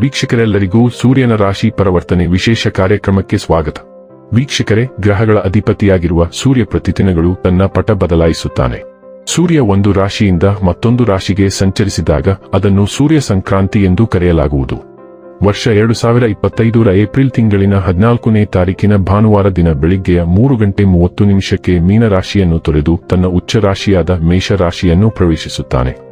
ವೀಕ್ಷಕರೆಲ್ಲರಿಗೂ ಸೂರ್ಯನ ರಾಶಿ ಪರಿವರ್ತನೆ ವಿಶೇಷ ಕಾರ್ಯಕ್ರಮಕ್ಕೆ ಸ್ವಾಗತ. ವೀಕ್ಷಕರೇ, ಗ್ರಹಗಳ ಅಧಿಪತಿಯಾಗಿರುವ ಸೂರ್ಯ ಪ್ರತಿದಿನಗಳು ತನ್ನ ಪಟ ಬದಲಾಯಿಸುತ್ತಾನೆ. ಸೂರ್ಯ ಒಂದು ರಾಶಿಯಿಂದ ಮತ್ತೊಂದು ರಾಶಿಗೆ ಸಂಚರಿಸಿದಾಗ ಅದನ್ನು ಸೂರ್ಯ ಸಂಕ್ರಾಂತಿ ಎಂದು ಕರೆಯಲಾಗುವುದು. ವರ್ಷ ಎರಡು ಸಾವಿರ ಇಪ್ಪತ್ತೈದರ ಏಪ್ರಿಲ್ ತಿಂಗಳಿನ ಹದಿನಾಲ್ಕನೇ ತಾರೀಕಿನ ಭಾನುವಾರ ದಿನ ಬೆಳಿಗ್ಗೆಯ ಮೂರು ಗಂಟೆ ಮೂವತ್ತು ನಿಮಿಷಕ್ಕೆ ಮೀನರಾಶಿಯನ್ನು ತೊರೆದು ತನ್ನ ಉಚ್ಚ ರಾಶಿಯಾದ ಮೇಷರಾಶಿಯನ್ನು ಪ್ರವೇಶಿಸುತ್ತಾನೆ.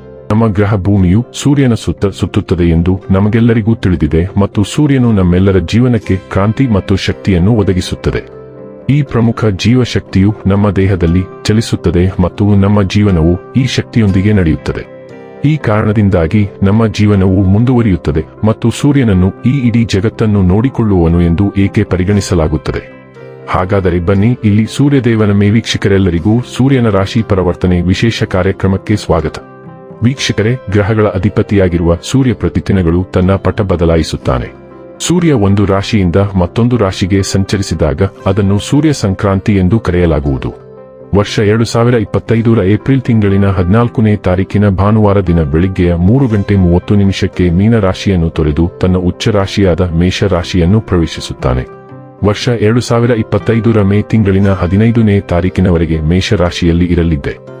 ನಮ್ಮ ಗ್ರಹ ಭೂಮಿಯು ಸೂರ್ಯನ ಸುತ್ತ ಸುತ್ತುತ್ತದೆ ಎಂದು ನಮಗೆಲ್ಲರಿಗೂ ತಿಳಿದಿದೆ ಮತ್ತು ಸೂರ್ಯನು ನಮ್ಮೆಲ್ಲರ ಜೀವನಕ್ಕೆ ಕ್ರಾಂತಿ ಮತ್ತು ಶಕ್ತಿಯನ್ನು ಒದಗಿಸುತ್ತದೆ. ಈ ಪ್ರಮುಖ ಜೀವಶಕ್ತಿಯು ನಮ್ಮ ದೇಹದಲ್ಲಿ ಚಲಿಸುತ್ತದೆ ಮತ್ತು ನಮ್ಮ ಜೀವನವು ಈ ಶಕ್ತಿಯೊಂದಿಗೆ ನಡೆಯುತ್ತದೆ. ಈ ಕಾರಣದಿಂದಾಗಿ ನಮ್ಮ ಜೀವನವು ಮುಂದುವರಿಯುತ್ತದೆ ಮತ್ತು ಸೂರ್ಯನನ್ನು ಈ ಇಡೀ ಜಗತ್ತನ್ನು ನೋಡಿಕೊಳ್ಳುವನು ಎಂದು ಏಕೆ ಪರಿಗಣಿಸಲಾಗುತ್ತದೆ. ಹಾಗಾದರೆ ಬನ್ನಿ, ಇಲ್ಲಿ ಸೂರ್ಯದೇವನ ಮೇವೀಕ್ಷಕರೆಲ್ಲರಿಗೂ ಸೂರ್ಯನ ರಾಶಿ ಪರಿವರ್ತನೆ ವಿಶೇಷ ಕಾರ್ಯಕ್ರಮಕ್ಕೆ ಸ್ವಾಗತ. ವೀಕ್ಷಕರೇ, ಗ್ರಹಗಳ ಅಧಿಪತಿಯಾಗಿರುವ ಸೂರ್ಯ ಪ್ರತಿದಿನಗಳು ತನ್ನ ಪಟ ಬದಲಾಯಿಸುತ್ತಾನೆ. ಸೂರ್ಯ ಒಂದು ರಾಶಿಯಿಂದ ಮತ್ತೊಂದು ರಾಶಿಗೆ ಸಂಚರಿಸಿದಾಗ ಅದನ್ನು ಸೂರ್ಯ ಸಂಕ್ರಾಂತಿ ಎಂದು ಕರೆಯಲಾಗುವುದು. ವರ್ಷ ಎರಡು ಸಾವಿರ ಇಪ್ಪತ್ತೈದರ ಏಪ್ರಿಲ್ ತಿಂಗಳಿನ ಹದಿನಾಲ್ಕನೇ ತಾರೀಕಿನ ಭಾನುವಾರ ದಿನ ಬೆಳಿಗ್ಗೆಯ ಮೂರು ಗಂಟೆ ಮೂವತ್ತು ನಿಮಿಷಕ್ಕೆ ಮೀನರಾಶಿಯನ್ನು ತೊರೆದು ತನ್ನ ಉಚ್ಚ ರಾಶಿಯಾದ ಮೇಷರಾಶಿಯನ್ನು ಪ್ರವೇಶಿಸುತ್ತಾನೆ. ವರ್ಷ ಎರಡು ಸಾವಿರ ಇಪ್ಪತ್ತೈದರ ಮೇ ತಿಂಗಳಿನ ಹದಿನೈದನೇ ತಾರೀಕಿನವರೆಗೆ ಮೇಷರಾಶಿಯಲ್ಲಿ ಇರಲಿದ್ದೆ.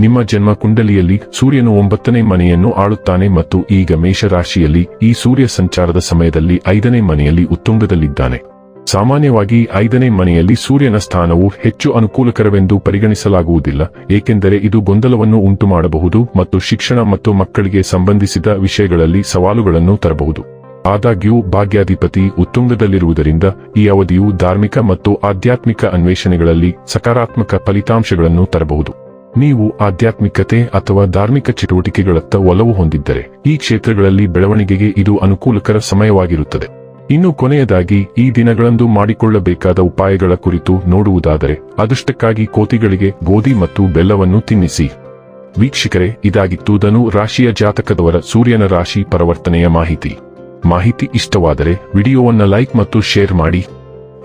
ನಿಮ್ಮ ಜನ್ಮ ಕುಂಡಲಿಯಲ್ಲಿ ಸೂರ್ಯನು ಒಂಬತ್ತನೇ ಮನೆಯನ್ನು ಆಳುತ್ತಾನೆ ಮತ್ತು ಈಗ ಮೇಷರಾಶಿಯಲ್ಲಿ ಈ ಸೂರ್ಯ ಸಂಚಾರದ ಸಮಯದಲ್ಲಿ ಐದನೇ ಮನೆಯಲ್ಲಿ ಉತ್ತುಂಗದಲ್ಲಿದ್ದಾನೆ. ಸಾಮಾನ್ಯವಾಗಿ ಐದನೇ ಮನೆಯಲ್ಲಿ ಸೂರ್ಯನ ಸ್ಥಾನವು ಹೆಚ್ಚು ಅನುಕೂಲಕರವೆಂದು ಪರಿಗಣಿಸಲಾಗುವುದಿಲ್ಲ, ಏಕೆಂದರೆ ಇದು ಗೊಂದಲವನ್ನು ಉಂಟುಮಾಡಬಹುದು ಮತ್ತು ಶಿಕ್ಷಣ ಮತ್ತು ಮಕ್ಕಳಿಗೆ ಸಂಬಂಧಿಸಿದ ವಿಷಯಗಳಲ್ಲಿ ಸವಾಲುಗಳನ್ನು ತರಬಹುದು. ಆದಾಗ್ಯೂ, ಭಾಗ್ಯಾಧಿಪತಿ ಉತ್ತುಂಗದಲ್ಲಿರುವುದರಿಂದ ಈ ಅವಧಿಯು ಧಾರ್ಮಿಕ ಮತ್ತು ಆಧ್ಯಾತ್ಮಿಕ ಅನ್ವೇಷಣೆಗಳಲ್ಲಿ ಸಕಾರಾತ್ಮಕ ಫಲಿತಾಂಶಗಳನ್ನು ತರಬಹುದು. ನೀವು ಆಧ್ಯಾತ್ಮಿಕತೆ ಅಥವಾ ಧಾರ್ಮಿಕ ಚಟುವಟಿಕೆಗಳತ್ತ ಒಲವು ಹೊಂದಿದ್ದರೆ, ಈ ಕ್ಷೇತ್ರಗಳಲ್ಲಿ ಬೆಳವಣಿಗೆಗೆ ಇದು ಅನುಕೂಲಕರ ಸಮಯವಾಗಿರುತ್ತದೆ. ಇನ್ನು ಕೊನೆಯದಾಗಿ, ಈ ದಿನಗಳಂದು ಮಾಡಿಕೊಳ್ಳಬೇಕಾದ ಉಪಾಯಗಳ ಕುರಿತು ನೋಡುವುದಾದರೆ, ಅದೃಷ್ಟಕ್ಕಾಗಿ ಕೋತಿಗಳಿಗೆ ಗೋಧಿ ಮತ್ತು ಬೆಲ್ಲವನ್ನು ತಿನ್ನಿಸಿ. ವೀಕ್ಷಕರೇ, ಇದಾಗಿತ್ತು ಧನು ರಾಶಿಯ ಜಾತಕದವರ ಸೂರ್ಯನ ರಾಶಿ ಪರಿವರ್ತನೆಯ ಮಾಹಿತಿ. ಮಾಹಿತಿ ಇಷ್ಟವಾದರೆ, ವಿಡಿಯೋವನ್ನು ಲೈಕ್ ಮತ್ತು ಶೇರ್ ಮಾಡಿ.